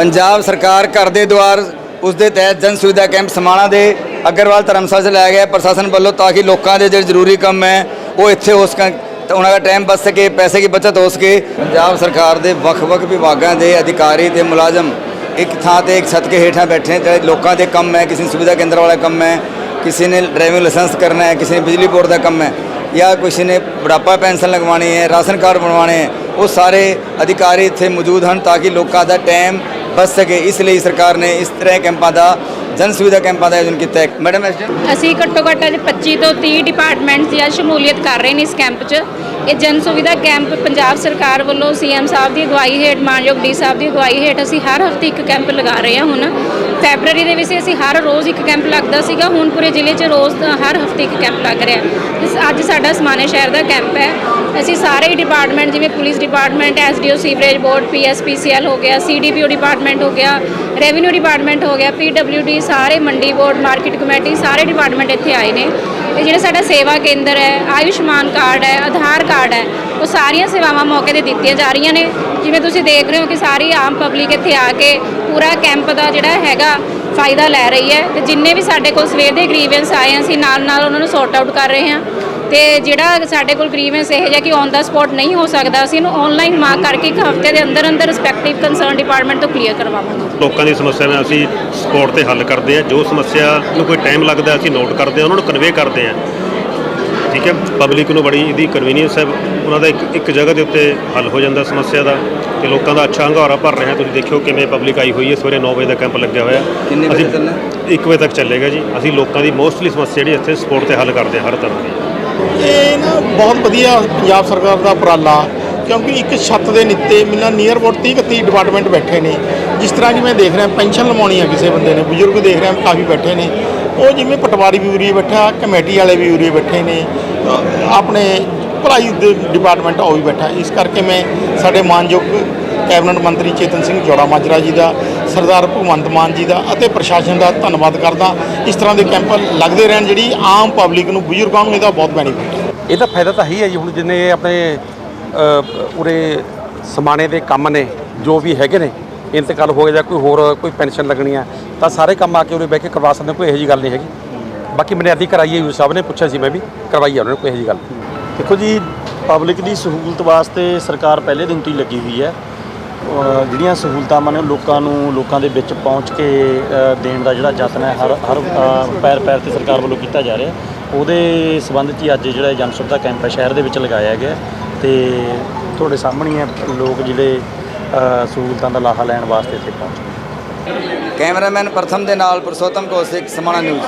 ਪੰਜਾਬ ਸਰਕਾਰ ਘਰ ਦੇ ਦੁਆਰ ਉਸ ਦੇ ਤਹਿਤ ਜਨ ਸੁਵਿਧਾ ਕੈਂਪ ਸਮਾਣਾ ਦੇ ਅਗਰਵਾਲ ਧਰਮਸ਼ਾਲਾ 'ਚ ਲਾਇਆ ਗਿਆ। ਪ੍ਰਸ਼ਾਸਨ ਵੱਲੋਂ ਤਾਂ ਕਿ ਲੋਕਾਂ ਦੇ ਜਿਹੜੇ ਜ਼ਰੂਰੀ ਕੰਮ ਹੈ, ਉਹ ਇੱਥੇ ਹੋ ਸਕਣ। ਤਾਂ ਉਹਨਾਂ ਦਾ ਟਾਈਮ ਬਚ ਸਕੇ, ਪੈਸੇ ਦੀ ਬਚਤ ਹੋ ਸਕੇ। ਪੰਜਾਬ ਸਰਕਾਰ ਦੇ ਵੱਖ-ਵੱਖ ਵਿਭਾਗਾਂ ਦੇ ਅਧਿਕਾਰੀ ਤੇ ਮੁਲਾਜ਼ਮ ਇੱਕ ਥਾਂ ਤੇ ਇੱਕ ਛੱਤ ਕੇ ਹੇਠਾਂ ਬੈਠੇ ਨੇ। ਚਾਹੇ ਲੋਕਾਂ ਦੇ ਕੰਮ ਹੈ, ਕਿਸੇ ਨੂੰ ਸੁਵਿਧਾ ਕੇਂਦਰ ਵਾਲਾ ਕੰਮ ਹੈ, ਕਿਸੇ ਨੇ ਡਰਾਈਵਿੰਗ ਲਾਇਸੈਂਸ ਕਰਨਾ ਹੈ, ਕਿਸੇ ਨੇ ਬਿਜਲੀ ਬੋਰਡ ਦਾ ਕੰਮ ਹੈ, ਜਾਂ ਕਿਸੇ ਨੇ ਬੁਢਾਪਾ ਪੈਨਸ਼ਨ ਲਗਵਾਉਣੀ ਹੈ, ਰਾਸ਼ਨ ਕਾਰਡ ਬਣਵਾਉਣੇ ਹੈ, ਉਹ ਸਾਰੇ ਅਧਿਕਾਰੀ ਇੱਥੇ ਮੌਜੂਦ ਹਨ ਤਾਂ ਕਿ ਲੋਕਾਂ ਦਾ ਟਾਈਮ ਬਚ ਸਕੇ, ਇਸ ਲਈ ਸਰਕਾਰ ਨੇ ਇਸ ਤਰ੍ਹਾਂ ਕੈਂਪਾਂ ਦਾ, ਜਨ ਸੁਵਿਧਾ ਕੈਂਪਾਂ ਦਾ ਆਯੋਜਨ ਕੀਤਾ ਹੈ। ਮੈਡਮ ਅਸੀਂ ਘੱਟੋ ਘੱਟ ਅੱਜ 25 ਤੋਂ 30 ਡਿਪਾਰਟਮੈਂਟਸ ਦੀ ਸ਼ਮੂਲੀਅਤ ਕਰ ਰਹੇ ਨੇ ਇਸ ਕੈਂਪ 'ਚ। ਇਹ ਜਨ ਸੁਵਿਧਾ ਕੈਂਪ ਪੰਜਾਬ ਸਰਕਾਰ ਵੱਲੋਂ ਸੀਐਮ ਸਾਹਿਬ ਦੀ ਅਗਵਾਈ ਹੇਠ, ਮਾਨਯੋਗ ਡੀ ਸਾਹਿਬ ਦੀ ਅਗਵਾਈ ਹੇਠ ਅਸੀਂ ਹਰ ਹਫ਼ਤੇ ਇੱਕ ਕੈਂਪ ਲਗਾ ਰਹੇ ਹਾਂ ਹੁਣ। ਫੈਬਰੂਅਰੀ ਦੇ ਵਿੱਚ ਅਸੀਂ ਹਰ ਰੋਜ਼ ਇੱਕ ਕੈਂਪ ਲੱਗਦਾ ਸੀਗਾ, ਹੁਣ ਪੂਰੇ ਜ਼ਿਲ੍ਹੇ 'ਚ ਰੋਜ਼ ਦਾ ਹਰ ਹਫ਼ਤੇ ਇੱਕ ਕੈਂਪ ਲੱਗ ਰਿਹਾ। ਅੱਜ ਸਾਡਾ ਸਮਾਨੇ ਸ਼ਹਿਰ ਦਾ ਕੈਂਪ ਹੈ। ਅਸੀਂ ਸਾਰੇ ਹੀ ਡਿਪਾਰਟਮੈਂਟ ਜਿਵੇਂ police department, SDO, sewerage board PSPCL ਹੋ ਗਿਆ ਸੀਡੀਪੀਓ ਡਿਪਾਰਟਮੈਂਟ ਹੋ ਗਿਆ, ਰੈਵਨਿਊ ਡਿਪਾਰਟਮੈਂਟ ਹੋ ਗਿਆ ਪੀਡਬਲਿਊਡੀ ਸਾਰੇ ਮੰਡੀ ਬੋਰਡ, ਮਾਰਕੀਟ ਕਮੇਟੀ ਸਾਰੇ ਡਿਪਾਰਟਮੈਂਟ ਇੱਥੇ ਆਏ ਨੇ। ਤੇ ਜਿਹੜਾ ਸਾਡਾ ਸੇਵਾ ਕੇਂਦਰ ਹੈ ਆਯੁਸ਼ਮਾਨ ਕਾਰਡ ਹੈ ਆਧਾਰ ਕਾਰਡ ਹੈ ਉਹ ਸਾਰੀਆਂ ਸੇਵਾਵਾਂ ਮੌਕੇ ਤੇ ਦਿੱਤੀਆਂ ਜਾ ਰਹੀਆਂ ਨੇ। ਜਿਵੇਂ ਤੁਸੀਂ ਦੇਖ ਰਹੇ ਹੋ ਕਿ ਸਾਰੀ ਆਮ ਪਬਲਿਕ ਇੱਥੇ ਆ ਕੇ ਪੂਰਾ ਕੈਂਪ ਦਾ ਜਿਹੜਾ ਹੈਗਾ ਫਾਇਦਾ ਲੈ ਰਹੀ ਹੈ। ਤੇ ਜਿੰਨੇ ਵੀ ਸਾਡੇ ਕੋਲ ਸਵੇਰ ਦੇ ਗ੍ਰੀਵੈਂਸ ਆਏ ਆ, ਅਸੀਂ ਨਾਲ ਨਾਲ ਉਹਨਾਂ ਨੂੰ ਸੌਰਟ ਆਊਟ ਕਰ ਰਹੇ ਹਾਂ। ਤੇ ਜਿਹੜਾ ਸਾਡੇ ਕੋਲ ਗ੍ਰੀਵੈਂਸ ਇਹ ਜਿਹਾ ਕਿ ਔਨ ਦਾ ਸਪੌਟ ਨਹੀਂ ਹੋ ਸਕਦਾ ਅਸੀਂ ਇਹਨੂੰ ਆਨਲਾਈਨ ਮਾਰਕ ਕਰਕੇ ਇੱਕ ਹਫ਼ਤੇ ਦੇ ਅੰਦਰ ਅੰਦਰ ਰਿਸਪੈਕਟਿਵ ਕੰਸਰਨ ਡਿਪਾਰਟਮੈਂਟ ਤੋਂ ਕਲੀਅਰ ਕਰਵਾਵਾਂਗੇ। ਲੋਕਾਂ ਦੀ ਸਮੱਸਿਆਵਾਂ ਅਸੀਂ ਸਪੋਰਟ ਤੇ ਹੱਲ ਕਰਦੇ ਹਾਂ। ਜੋ ਸਮੱਸਿਆ ਨੂੰ ਕੋਈ ਟਾਈਮ ਲੱਗਦਾ ਅਸੀਂ ਨੋਟ ਕਰਦੇ ਹਾਂ ਉਹਨਾਂ ਨੂੰ ਕਨਵੇ ਕਰਦੇ ਹਾਂ। ਠੀਕ ਹੈ? ਪਬਲਿਕ ਨੂੰ ਬੜੀ ਇਹਦੀ ਕਨਵੀਨੀਅੰਸ ਹੈ। ਉਹਨਾਂ ਦਾ ਇੱਕ ਇੱਕ ਜਗ੍ਹਾ ਦੇ ਉੱਤੇ ਹੱਲ ਹੋ ਜਾਂਦਾ ਸਮੱਸਿਆ ਦਾ। ਤੇ ਲੋਕਾਂ ਦਾ ਅੱਛਾ ਹੰਗਾਰਾ ਭਰ ਰਿਹਾ ਤੁਸੀਂ ਦੇਖਿਓ ਕਿਵੇਂ ਪਬਲਿਕ ਆਈ ਹੋਈ ਹੈ। ਸਵੇਰੇ 9 ਵਜੇ ਦਾ ਕੈਂਪ ਲੱਗਿਆ ਹੋਇਆ। ਕਿੰਨੇ ਵਜੇ ਚੱਲਣਾ? 1 ਵਜੇ ਤੱਕ ਚੱਲੇਗਾ ਜੀ। ਅਸੀਂ ਲੋਕਾਂ ਦੀ ਮੋਸਟਲੀ ਸਮੱਸਿਆ ਜਿਹੜੀ ਇੱਥੇ ਸਪੋਰਟ ਤੇ ਹੱਲ ਕਰਦੇ ਹਾਂ ਹਰ ਤਰ੍ਹਾਂ ਦੀ। ਇਹ ਨਾ ਬਹੁਤ ਵਧੀਆ ਪੰਜਾਬ ਸਰਕਾਰ ਦਾ ਉਪਰਾਲਾ, ਕਿਉਂਕਿ ਇੱਕ ਛੱਤ ਦੇ ਨੀਚੇ ਮਿਲਣਾ ਨੀਅਰ ਅਬਾਊਟ 30 31 ਡਿਪਾਰਟਮੈਂਟ ਬੈਠੇ ਨੇ। ਜਿਸ ਤਰ੍ਹਾਂ ਜੀ ਮੈਂ ਦੇਖ ਰਿਹਾ ਪੈਨਸ਼ਨ ਲਵਾਉਣੀ ਆ ਕਿਸੇ ਬੰਦੇ ਨੇ, ਬਜ਼ੁਰਗ ਦੇਖ ਰਿਹਾ ਕਾਫੀ ਬੈਠੇ ਨੇ। ਉਹ ਜਿਵੇਂ ਪਟਵਾਰੀ ਵੀ ਉਰੀ ਬੈਠਾ, ਕਮੇਟੀ ਵਾਲੇ ਵੀ ਉਰੀ ਬੈਠੇ ਨੇ। ਆਪਣੇ ਭਲਾਈ ਦੇ ਡਿਪਾਰਟਮੈਂਟ ਉਹ ਵੀ ਬੈਠਾ। ਇਸ ਕਰਕੇ ਮੈਂ ਸਾਡੇ ਮਾਨਯੋਗ ਕੈਬਨਿਟ ਮੰਤਰੀ ਚੇਤਨ ਸਿੰਘ ਜੋੜਾ ਮਾਜਰਾ ਜੀ ਦਾ ਸਰਦਾਰ ਭਗਵੰਤ ਮਾਨ ਜੀ ਦਾ ਅਤੇ ਪ੍ਰਸ਼ਾਸਨ ਦਾ ਧੰਨਵਾਦ ਕਰਦਾ। ਇਸ ਤਰ੍ਹਾਂ ਦੇ ਕੈਂਪ ਲੱਗਦੇ ਰਹਿਣ ਜਿਹੜੀ ਆਮ ਪਬਲਿਕ ਨੂੰ ਬਜ਼ੁਰਗਾਂ ਨੂੰ ਇਹਦਾ ਬਹੁਤ ਬੈਨੀਫਿਟ ਹੈ। ਇਹਦਾ ਫਾਇਦਾ ਤਾਂ ਹੈ ਹੀ ਹੈ ਜੀ। ਹੁਣ ਜਿੰਨੇ ਆਪਣੇ ਉਰੇ ਸਮਾਣੇ ਦੇ ਕੰਮ ਨੇ ਜੋ ਵੀ ਹੈਗੇ ਨੇ ਇੰਤਕਾਲ ਹੋ ਗਿਆ ਜਾਂ ਕੋਈ ਹੋਰ ਕੋਈ ਪੈਨਸ਼ਨ ਲੱਗਣੀ ਆ ਤਾਂ ਸਾਰੇ ਕੰਮ ਆ ਕੇ ਉਰੇ ਬਹਿ ਕੇ ਕਰਵਾ ਸਕਦੇ ਹੋ, ਕੋਈ ਇਹੋ ਜਿਹੀ ਗੱਲ ਨਹੀਂ ਹੈਗੀ। ਬਾਕੀ ਬੁਨਿਆਦੀ ਕਰਾਈ ਹੈ ਯੂ ਸਾਹਿਬ ਨੇ ਪੁੱਛਿਆ ਸੀ ਮੈਂ ਵੀ ਕਰਵਾਈ ਹੈ ਉਹਨਾਂ ਨੇ ਕੋਈ ਇਹੋ ਜਿਹੀ ਗੱਲ ਨਹੀਂ। ਦੇਖੋ ਜੀ ਪਬਲਿਕ ਦੀ ਸਹੂਲਤ ਵਾਸਤੇ ਸਰਕਾਰ ਪਹਿਲੇ ਦਿਨ ਤੋਂ ਹੀ ਲੱਗੀ ਹੋਈ ਹੈ। ਜਿਹੜੀਆਂ ਸਹੂਲਤਾਂ ਮਨ ਲੋਕਾਂ ਨੂੰ ਲੋਕਾਂ ਦੇ ਵਿੱਚ ਪਹੁੰਚ ਕੇ ਦੇਣ ਦਾ ਜਿਹੜਾ ਯਤਨ ਹੈ, ਹਰ ਹਰ ਪੈਰ ਪੈਰ ਤੇ ਸਰਕਾਰ ਵੱਲੋਂ ਕੀਤਾ ਜਾ ਰਿਹਾ। ਉਹਦੇ ਸੰਬੰਧ 'ਚ ਹੀ ਅੱਜ ਜਿਹੜਾ ਜਨ ਸੁਵਿਧਾ ਕੈਂਪ ਹੈ, ਸ਼ਹਿਰ ਦੇ ਵਿੱਚ ਲਗਾਇਆ ਗਿਆ ਤੇ ਤੁਹਾਡੇ ਸਾਹਮਣੇ ਹੈ ਲੋਕ ਜਿਹੜੇ ਸਹੂਲਤਾਂ ਦਾ ਲਾਹਾ ਲੈਣ ਵਾਸਤੇ ਇੱਥੇ ਪਹੁੰਚ। ਗਏ ਕੈਮਰਾਮੈਨ ਪ੍ਰਥਮ ਦੇ ਨਾਲ ਪੁਰਸ਼ੋਤਮ ਕੌਸ਼ਿਕ ਸਮਾਣਾ ਨਿਊਜ਼।